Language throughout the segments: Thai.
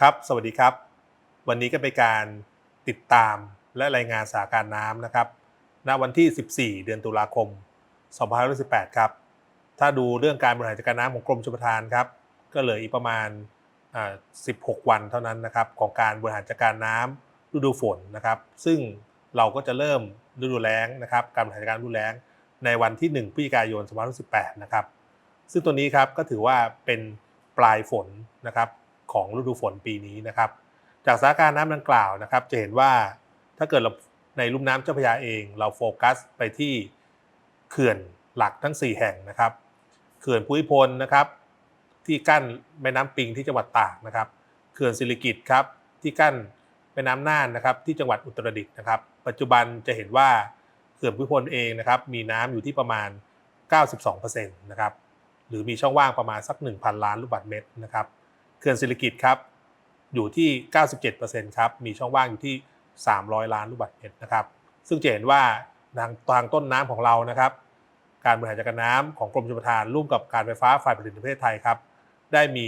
ครับ สวัสดีครับ วันนี้ก็เป็นการติดตามและรายงานสถานการณ์น้ำนะครับ ณ วันที่ 14 เดือนตุลาคม 2518 ครับ ถ้าดูเรื่องการบริหารจัดการน้ำของกรมชลประทานครับ ก็เหลืออีกประมาณอ่า16 วันเท่านั้นนะครับ ของการบริหารจัดการน้ำฤดูฝนนะครับ ซึ่งเราก็จะเริ่มฤดูแล้งนะครับ การบริหารจัดการฤดูแล้งในวันที่ 1 พฤศจิกายน 2518 นะครับ ซึ่งตัวนี้ครับก็ถือว่าเป็นปลายฝนนะครับ ของฤดูฝนปีนี้นะครับ จากสถานการณ์น้ำดังกล่าวนะครับ จะเห็นว่าถ้าเกิดเราในลุ่มน้ำเจ้าพระยาเอง เราโฟกัสไปที่เขื่อนหลักทั้ง 4 แห่งนะครับ เขื่อนภูมิพลนะครับ ที่กั้นแม่น้ำปิงที่จังหวัดตากนะครับ เขื่อนศิริกิตครับที่กั้นแม่น้ำน่านนะครับ ที่จังหวัดอุตรดิตถ์นะครับ ปัจจุบันจะเห็นว่าเขื่อนภูมิพลเองนะครับ มีน้ำอยู่ที่ประมาณ 92%นะครับหรือมีช่องว่างประมาณสัก 1,000 ล้านลูกบาศก์เมตรนะครับ เขื่อนศิริกิตครับอยู่ที่ 97%ครับมีช่องว่างอยู่ที่ 300 ล้านลูกบาศก์เมตรนะครับ ซึ่งจะเห็นว่าทางทางต้นน้ำของเรานะครับ การบริหารจัดการน้ำของกรมชลประทานร่วมกับการไฟฟ้าฝ่ายผลิตแห่งประเทศไทยครับ ได้มี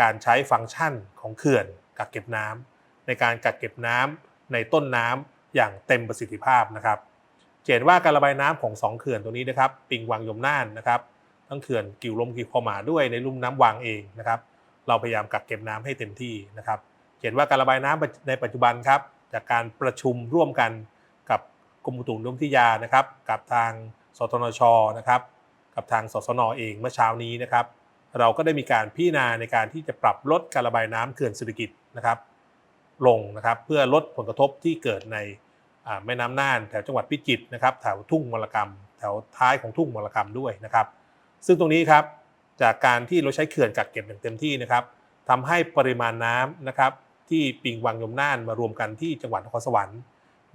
การใช้ฟังก์ชันของเขื่อนกักเก็บน้ำในการกักเก็บน้ำในต้นน้ำอย่างเต็มประสิทธิภาพนะครับเห็นว่าการระบายน้ำของสองเขื่อนตรงนี้นะครับ ปิงวังยมน่านนะครับ ทั้งเขื่อนกิ่วลมกิ่วพอมาด้วยในลุ่มน้ำวังเองนะครับ เราพยายามกักเก็บน้ำให้เต็มที่นะครับ เห็นว่าการระบายน้ำในปัจจุบันครับ จากการประชุมร่วมกันกับกรมอุตุนิยมวิทยานะครับ กับทางสตนชนะครับ กับทางสสนเองเมื่อเช้านี้นะครับ เราก็ได้มีการพิจารณาในการที่จะปรับลดการระบายน้ำเขื่อนเศรษฐกิจนะครับ ลงนะครับเพื่อลดผลกระทบที่เกิดในแม่น้ำน่านแถวจังหวัดพิจิตรนะครับแถวทุ่งมรกรรม แถวท้ายของทุ่งมรกรรมด้วยนะครับ ซึ่งตรงนี้ครับ จากการที่เราใช้เขื่อนกักเก็บอย่างเต็มที่นะครับทำให้ปริมาณน้ำนะครับ ที่ปิงวังยมน่านมารวมกันที่จังหวัดนครสวรรค์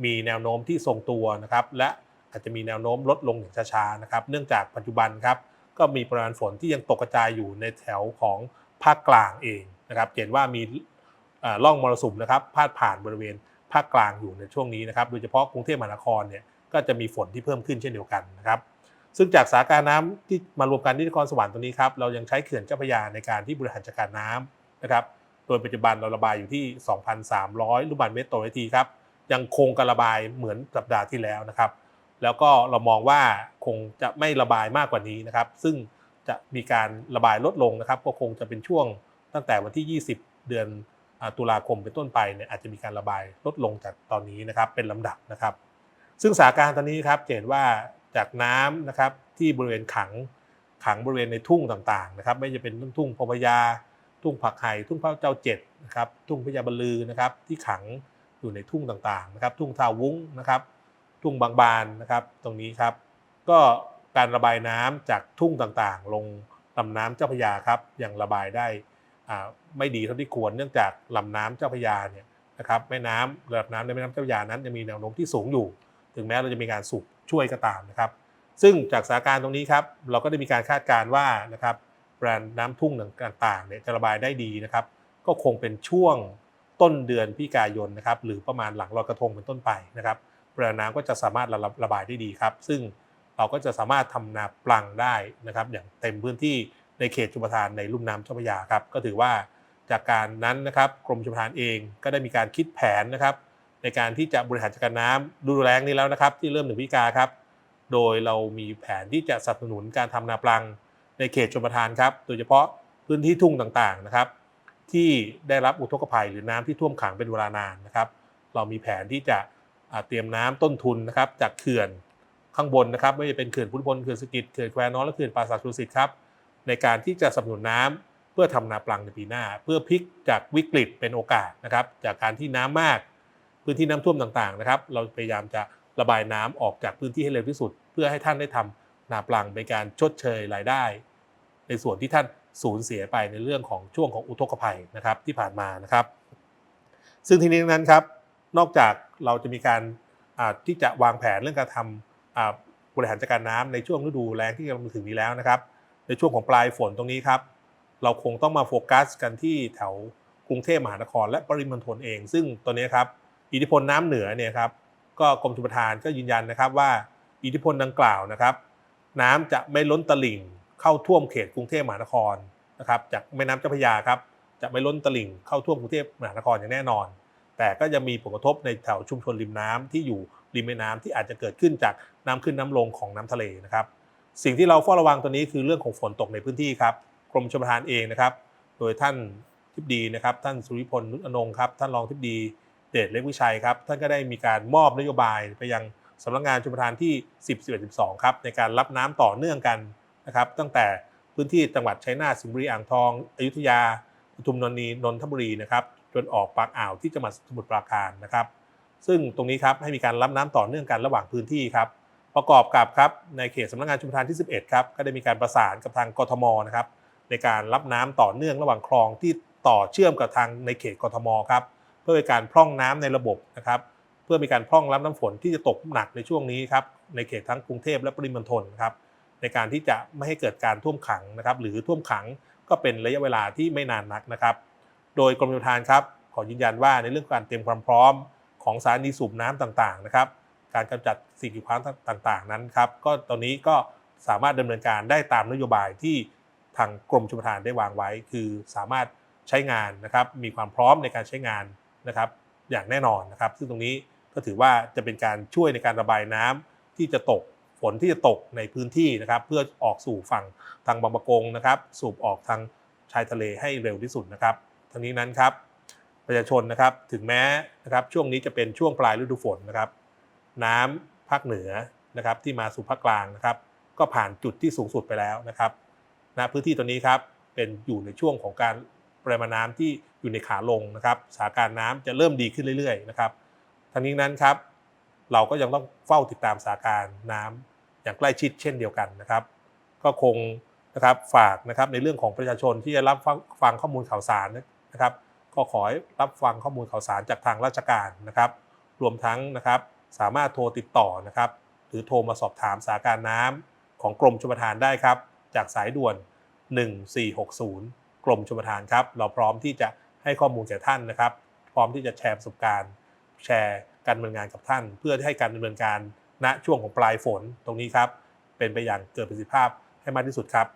มีแนวโน้มที่ทรงตัวนะครับ และอาจจะมีแนวโน้มลดลงอย่างช้าๆนะครับ เนื่องจากปัจจุบันครับก็มีปริมาณฝนที่ยังตกกระจายอยู่ในแถวของภาคกลางเองนะครับเห็นว่ามีร่องมรสุมนะครับพาดผ่านบริเวณภาคกลางอยู่ในช่วงนี้นะครับ โดยเฉพาะกรุงเทพมหานครเนี่ยก็จะมีฝนที่เพิ่มขึ้นเช่นเดียวกันนะครับ ซึ่งจากสาการน้ำที่มารวมกันที่นครสวรรค์ตรงนี้ครับเรายังใช้เขื่อนเจ้าพระยาในการที่บริหารจัดการน้ำนะครับโดยปัจจุบันเราระบายอยู่ที่ 2,300 ลูกบาศก์เมตรต่อนาทีครับยังคงการระบายเหมือนสัปดาห์ที่แล้วนะครับ แล้วก็เรามองว่าคงจะไม่ระบายมากกว่านี้นะครับ ซึ่งจะมีการระบายลดลงนะครับ ก็คงจะเป็นช่วงตั้งแต่วันที่ 20 เดือนตุลาคมเป็นต้นไปเนี่ยอาจจะมีการระบายลดลงจากตอนนี้นะครับเป็นลำดับนะครับ ซึ่งสถานการณ์ตอนนี้ครับเห็นว่า จากน้ำนะครับที่บริเวณขังขังบริเวณในทุ่งต่างๆนะครับ ไม่จะเป็นทุ่งพพยา ทุ่งผักไห่ทุ่งพระเจ้าเจ็ดนะครับทุ่งพญาบลือนะครับที่ขังอยู่ในทุ่งต่างๆนะครับ ทุ่งทาวุ้งนะครับ ทุ่งบางบานนะครับ ตรงนี้ครับ ก็การระบายน้ำจากทุ่งต่างๆ ลงลำน้ำเจ้าพยาครับยังระบายได้ไม่ดีเท่าที่ควรเนื่องจากลำน้ำเจ้าพยาเนี่ยนะครับแม่น้ำระดับน้ำในแม่น้ำเจ้าพยานั้นยังมีแนวโน้มที่สูงอยู่ ถึงแม้เราจะมีการสูบ ช่วยก็ตามนะครับ ซึ่งจากสถานการณ์ตรงนี้ครับเราก็ได้มีการคาดการณ์ว่านะครับแบรนด์น้ำทุ่งต่างๆเนี่ยจะระบายได้ดีนะครับ ก็คงเป็นช่วงต้นเดือนพิกายนนะครับหรือประมาณหลังลอยกระทงเป็นต้นไปนะครับปริมาณน้ำก็จะสามารถระระบายได้ดีครับ ซึ่งเราก็จะสามารถทำนาปลังได้นะครับ อย่างเต็มพื้นที่ในเขตชุมปรทานในลุ่มน้ำเจ้าพระยาครับก็ถือว่าจากการนั้นนะครับกรมชลปรทานเองก็ได้มีการคิดแผนนะครับ ในการที่จะบริหารจัดการน้ำดูแลงนี้แล้วนะครับ ที่เริ่มหนึ่งพิการครับ โดยเรามีแผนที่จะสนับสนุนการทำนาปลังในเขตชลประทานครับ โดยเฉพาะพื้นที่ทุ่งต่างๆนะครับ ที่ได้รับอุทกภัยหรือน้ำที่ท่วมขังเป็นเวลานานนะครับ เรามีแผนที่จะเตรียมน้ำต้นทุนนะครับจากเขื่อนข้างบนนะครับไม่ว่าจะเป็นเขื่อนพุทธพลเขื่อนสกิจเขื่อนแควน้อยและเขื่อนป่าสักชุสิตครับในการที่จะสนับสนุนน้ำเพื่อทำนาปลังในปีหน้า เพื่อพลิกจากวิกฤตเป็นโอกาสนะครับจากการที่น้ำมาก พื้นที่น้ำท่วมต่างๆนะครับ เราพยายามจะระบายน้ำออกจากพื้นที่ให้เร็วที่สุด เพื่อให้ท่านได้ทำนาปลังเป็นการชดเชยรายได้ ในส่วนที่ท่านสูญเสียไปในเรื่องของช่วงของอุทกภัยนะครับที่ผ่านมานะครับ ซึ่งทีนี้นั้นครับนอกจากเราจะมีการที่จะวางแผนเรื่องการทำบริหารจัดการน้ำในช่วงฤดูแล้งที่กำลังมาถึงนี้แล้วนะครับ ในช่วงของปลายฝนตรงนี้ครับเราคงต้องมาโฟกัสกันที่แถวกรุงเทพมหานครและปริมณฑลเอง ซึ่งตัวนี้ครับ อิทธิพลน้ำเหนือเนี่ยครับก็กรมชลประทานก็ยืนยันนะครับว่าอิทธิพลดังกล่าวนะครับ น้ำจะไม่ล้นตลิ่งเข้าท่วมเขตกรุงเทพมหานครนะครับจากแม่น้ำเจ้าพระยาครับจะไม่ล้นตลิ่งเข้าท่วมกรุงเทพมหานครอย่างแน่นอน แต่ก็จะมีผลกระทบในแถวชุมชนริมน้ำที่อยู่ริมแม่น้ำที่อาจจะเกิดขึ้นจากน้ำขึ้นน้ำลงของน้ำทะเลนะครับ สิ่งที่เราเฝ้าระวังตัวนี้คือเรื่องของฝนตกในพื้นที่ครับกรมชลประทานเองนะครับ โดยท่านทิบดีนะครับ ท่านสุริพลนุชอนงค์ครับท่านรองทิบดี เดชเล็กวิชัยครับท่านก็ได้มีการมอบนโยบายไปยังสำนักงานชลประทานที่ 10 11 12 ครับในการรับน้ำต่อเนื่องกันนะครับตั้งแต่พื้นที่จังหวัดชัยนาทสิงห์บุรีอ่างทองอยุธยาปทุมธานีนนทบุรีนะครับจนออกปากอ่าวที่จังหวัดสมุทรปราการนะครับ ซึ่งตรงนี้ครับให้มีการรับน้ำต่อเนื่องกันระหว่างพื้นที่ครับประกอบกับครับในเขตสำนักงานชลประทานที่ 11 ครับก็ได้มีการประสานกับทางกทมนะครับในการรับน้ำต่อเนื่องระหว่างคลองที่ต่อเชื่อมกับทางในเขตกทมครับ พื่อเป็นการพร่องน้ำในระบบนะครับเพื่อมีการพร่องรับน้ำฝนที่จะตกหนักในช่วงนี้ครับในเขตทั้งกรุงเทพและปริมณฑลครับในการที่จะไม่ให้เกิดการท่วมขังนะครับ หรือท่วมขังก็เป็นระยะเวลาที่ไม่นานนักนะครับ โดยกรมชลประทานครับขอยืนยันว่าในเรื่องการเตรียมความพร้อมของสถานีสูบน้ำต่างๆนะครับ การกำจัดสิ่งกีดขวางต่างๆ นั้นครับก็ตอนนี้ก็สามารถดำเนินการได้ตามนโยบายที่ทางกรมชลประทานได้วางไว้ คือสามารถใช้งานนะครับ มีความพร้อมในการใช้งาน นะครับอย่างแน่นอนนะครับ ซึ่งตรงนี้ก็ถือว่าจะเป็นการช่วยในการระบายน้ำที่จะตกฝนที่จะตกในพื้นที่นะครับเพื่อออกสู่ฝั่งทางบางประกงนะครับ สูบออกทางชายทะเลให้เร็วที่สุดนะครับ ทั้งนี้นั้นครับประชาชนนะครับถึงแม้นะครับช่วงนี้จะเป็นช่วงปลายฤดูฝนนะครับ น้ำภาคเหนือนะครับที่มาสู่ภาคกลางนะครับ ก็ผ่านจุดที่สูงสุดไปแล้วนะครับณพื้นที่ตัวนี้ครับเป็นอยู่ในช่วงของการ ริมาณน้ำที่อยู่ในขาลงนะครับสถานการณ์น้ำจะเริ่มดีขึ้นเรื่อยๆนะครับทั้งนี้นั้นครับ เราก็ยังต้องเฝ้าติดตามสถานการณ์น้ำอย่างใกล้ชิดเช่นเดียวกันนะครับ ก็คงนะครับฝากนะครับในเรื่องของประชาชนที่จะรับฟังข้อมูลข่าวสารนะครับ ก็ขอให้รับฟังข้อมูลข่าวสารจากทางราชการนะครับ รวมทั้งนะครับสามารถโทรติดต่อนะครับ หรือโทรมาสอบถามสถานการณ์น้ำของกรมชลประทานได้ครับ จากสายด่วน 1460 กรมชลประทานครับ เราพร้อมที่จะให้ข้อมูลแก่ท่านนะครับ พร้อมที่จะแชร์ประสบการณ์ แชร์การดำเนินงานกับท่าน เพื่อให้การดำเนินการณช่วงของปลายฝนตรงนี้ครับ เป็นไปอย่างเกิดประสิทธิภาพให้มากที่สุดครับ